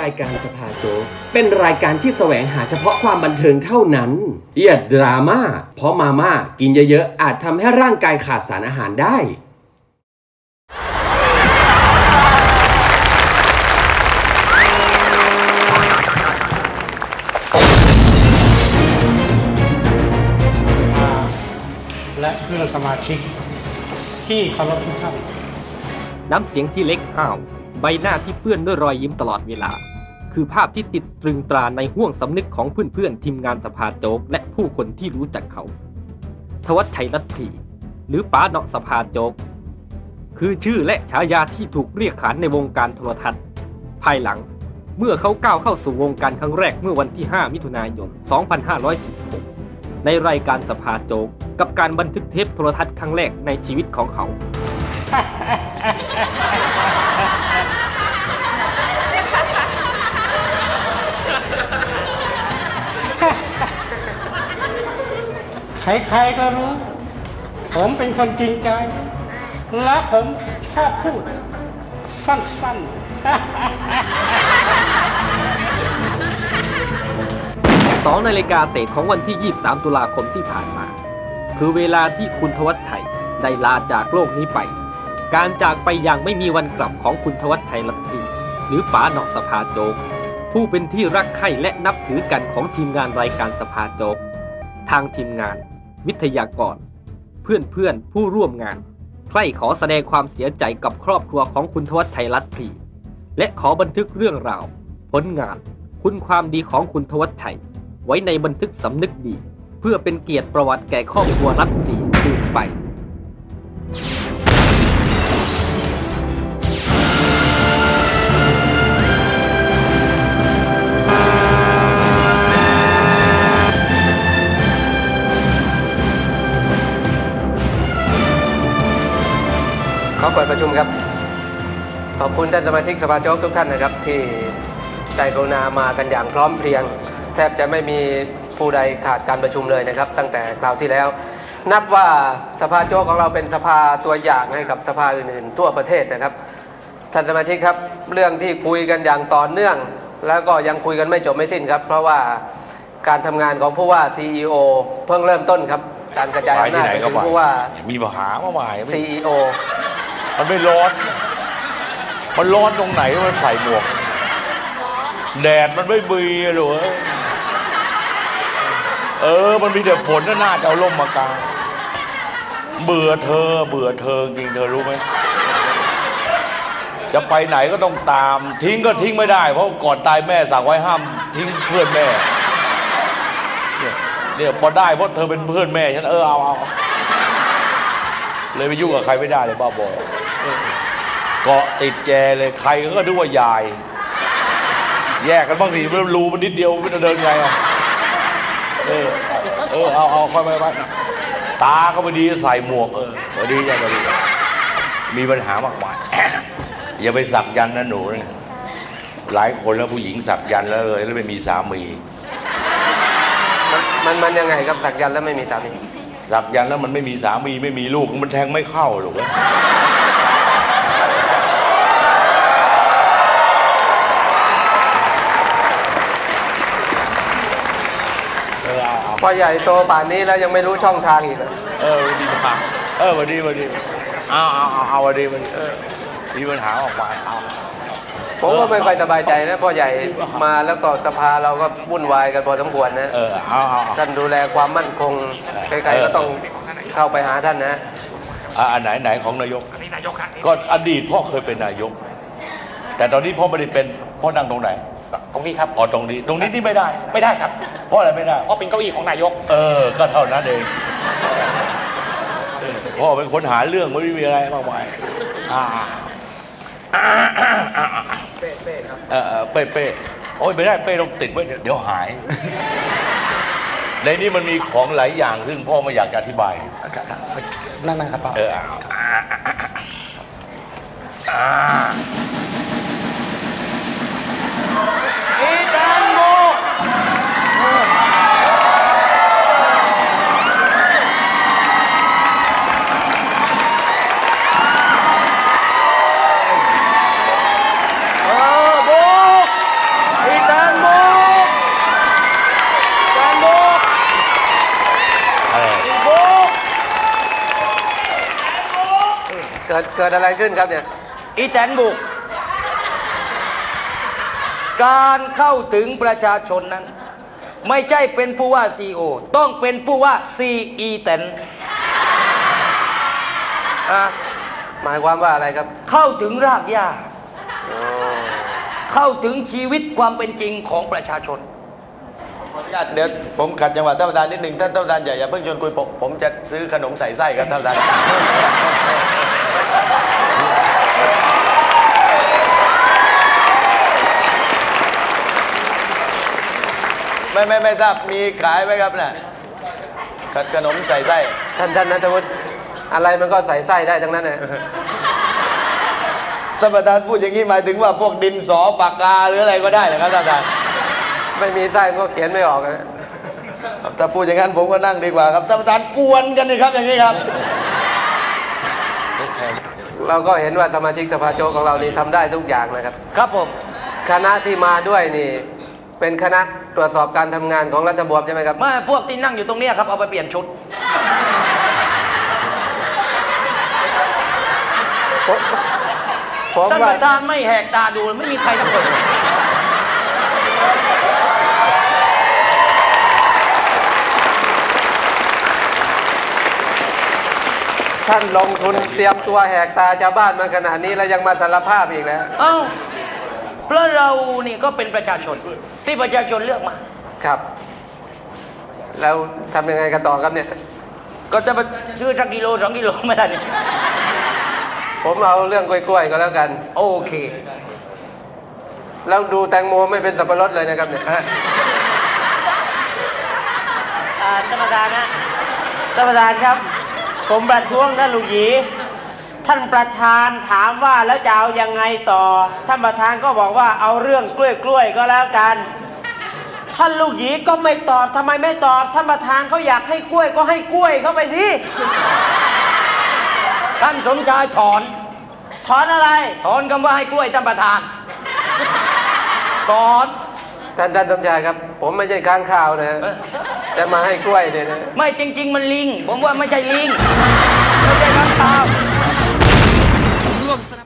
รายการสภาโจ๊กเป็นรายการที่แสวงหาเฉพาะความบันเทิงเท่านั้นอย่าดราม่าเพราะมาม่ากินเยอะๆอาจทำให้ร่างกายขาดสารอาหารได้ และเพื่อนสมาชิกที่เคารพทุกท่าน น้ำเสียงที่เล็กห้าวใบหน้าที่เปื้อนด้วยรอยยิ้มตลอดเวลา คือภาพที่ติดตรึงตราในห้วงสำนึกของเพื่อนๆทีมงานสภาโจ๊กและผู้คนที่รู้จักเขา ทวัชชัยรัตพีหรือป๋าเนาะสภาโจ๊กคือชื่อและฉายาที่ถูกเรียกขานในวงการโทรทัศน์ ภายหลังเมื่อเขาก้าวเข้าสู่วงการครั้งแรกเมื่อวันที่ 5 มิถุนายน 2546 ในรายการสภาโจกกับการบันทึกเทปโทรทัศน์ครั้งแรกในชีวิตของเขา ใครๆก็รู้ ผมเป็นคนจริงใจ และผมชอบพูด สั้นๆ สองนาฬิกาเศษของวันที่ 23 ตุลาคมที่ผ่านมา คือเวลาที่คุณทวัชชัยได้ลาจากโลกนี้ไป การจากไปอย่างไม่มีวันกลับของคุณทวัชชัยลัตรีหรือป๋าหนอกสภาโจกผู้เป็นที่รักใคร่และนับถือกันของทีมงานรายการสภาโจกทางทีมงาน วิทยากร เพื่อนๆ ผู้ร่วมงาน ใคร่ขอแสดงความเสียใจกับครอบครัวของคุณทวัชชัยรัตพรีและขอบันทึกเรื่องราว ผลงาน คุณความดีของคุณทวัชชัย ไว้ในบันทึกสำนึกดี เพื่อเป็นเกียรติประวัติแก่ครอบครัวรัตพรีสืบไป อเปิดประชุมครับ ขอบคุณท่านสมาชิกสภาโจ๊กทุกท่านนะครับ ที่ได้กรุณามากันอย่างพร้อมเพรียง แทบจะไม่มีผู้ใดขาดการประชุมเลยนะครับ ตั้งแต่คราวที่แล้ว นับว่าสภาโจ๊กของเราเป็นสภาตัวอย่างให้กับสภาอื่นๆ ทั่วประเทศนะครับท่านสมาชิกครับ เรื่องที่คุยกันอย่างต่อเนื่อง แล้วก็ยังคุยกันไม่จบไม่สิ้นครับ เพราะว่าการทำงานของผู้ว่า CEO เพิ่งเริ่มต้นครับ การกระจายไปอำที่นาจไหนไปก็ถึงไปผู้ว่ามีปัญหามาใหม่ไม่ CEO มันไม่ร้อน มันร้อนตรงไหนมันใส่หมวก แดดมันไม่มีหรอเออ มันมีแต่ฝนน่าน่าจะเอาร่มมากางเบื่อเธอ เบื่อเธอจริงเธอรู้ไหมจะไปไหนก็ต้องตาม ทิ้งก็ทิ้งไม่ได้ เพราะก่อนตายแม่สั่งไว้ห้ามทิ้งเพื่อนแม่เนี่ยเนี่ยพอได้เพราะเธอเป็นเพื่อนแม่ฉันเออเอาเอาเลยไปยุ่งกับใครไม่ได้เลยบ้าบอ เกาะติดแจเลยใครก็นึกว่ายาย แยกกันบ้างสิมันรูมันนิดเดียวมันจะเดินไงอะเออเออเอาเอาค่อยไปไปตาก็พอดีใส่หมวกเออพอดีจ้ะพอดีมีปัญหามากมายอย่าไปสักยันต์นะหนูนะหลายคนแล้วผู้หญิงสักยันต์แล้วเลย แล้วไม่มีสามี มันมันมันยังไงครับสักยันต์แล้วไม่มีสามีสักยันต์แล้วมันไม่มีสามีไม่มีลูกมันแทงไม่เข้าหรอกเว้ยเอ อเอาเอาพอใหญ่โตป่านนี้แล้วยังไม่รู้ช่องทางอีกเหรอเออวันดีมาเออวันดีวันดีเอาเอาเอาเอาวันดีวันดีเออมีปัญหาออกมาเอาผมก็ไม่ค่อยสบายใจนะพ่อใหญ่มาแล้วก็สภาเราก็วุ่นวายกันพอสมควรนะเออเอาเอาเอาท่านดูแลความมั่นคงใครๆก็ต้องเข้าไปหาท่านนะอะอันไหนไหนของนายกอันนี้นายกครับก็อดีตพ่อเคยเป็นนายก แต่ตอนนี้พ่อไม่ได้เป็นพ่อนั่งตรงไหน ตรงนี้ครับอ๋อตรงนี้ตรงนี้ที่ไม่ได้ ไม่ได้ครับ เพราะอะไรไม่ได้ เพราะเป็นเก้าอี้ของนายก เออ ก็เท่านั้นเองพ่อเป็นคนหาเรื่องไม่ได้มีอะไรมากมายอ่าอ่าอ่าอ่าอ่าเป้เป้ครับเออเออเป้เป้โอ้ยไม่ได้เป้ต้องติดไว้เดี๋ยวเดี๋ยวหาย ในนี้มันมีของหลายอย่างซึ่งพ่อไม่อยากจะอธิบายนั่งนะครับเอออ่าอ่าอ่าอีแตงโม เกิดเกิดอะไรขึ้นครับเนี่ย อีแตนบุก การเข้าถึงประชาชนนั้น ไม่ใช่เป็นผู้ว่าซีโอต้องเป็นผู้ว่าซีอีแตนอะหมายความว่าอะไรครับ เข้าถึงรากหญ้าเข้าถึงชีวิตความเป็นจริงของประชาชนขออนุญาตเดี๋ยวผมขัดจังหวะท่านประธานนิดหนึ่งท่านท่านประธานอย่าอย่าเพิ่งชวนคุยผมผมจะซื้อขนมใส่ไส้ครับท่านประธาน ไม่ไม่ไม่ทราบมีขายไหมครับน่ะขขนมใส่ไส้ท่านท่านนัทวุฒิอะไรมันก็ใส่ไส้ได้ทั้งนั้นนะท่านประธานพูดอย่างนี้หมายถึงว่าพวกดินสอปากกาหรืออะไรก็ได้นะครับท่านประธานไม่มีไส้มันก็เขียนไม่ออกนะถ้าพูดอย่างนั้นผมก็นั่งดีกว่าครับท่านประธานกวนกันนี่ครับอย่างนี้ครับ เราก็เห็นว่าสมาชิกสภาโจกของเรานี่ทำได้ทุกอย่างนะครับ ครับผมคณะที่มาด้วยนี่ เป็นคณะตรวจสอบการทำงานของรัฐบวมใช่ไหมครับ ไม่พวกที่นั่งอยู่ตรงเนี้ยครับเอาไปเปลี่ยนชุด ผมท่านว่าประธานไม่แหกตาดูไม่มีใครสักคนท่านลงทุนเตรียมตัวแหกตาชาวบ้านมาขนาดนี้แล้วยังมาสารภาพอีกแล้ว เอ้า เพราะเรานี่ก็เป็นประชาชนที่ประชาชนเลือกมา ครับ แล้วทำยังไงกันต่อครับเนี่ย ก็จะมาซื้อสักกิโลสองกิโลไม่ได้เนี่ยผมเอาเรื่องกล้วยๆก็แล้วกัน โอเค แล้วดูแตงโมไม่เป็นสับปะรดเลยนะครับเนี่ย อ่าท่านประธานนะท่านประธานครับ ผมประท้วงท่านลูกหยี ท่านประธานถามว่าแล้วจะเอายังไงต่อ ท่านประธานก็บอกว่าเอาเรื่องกล้วยกล้วยๆก็แล้วกันท่านลูกหยีก็ไม่ตอบทำไมไม่ตอบท่านประธานเขาอยากให้กล้วยก็ให้กล้วยเข้าไปสิท่านสมชายถอนถอนอะไรถอนคำว่าให้กล้วยท่านประธานถอนท่านท่านสมชายครับ ผมไม่ใช่ค้างข่าวนะจะมาให้กล้วยเนี่ยนะไม่จริง ๆ มันลิง ผมว่าไม่ใช่ลิงไม่ใช่ข้างคาว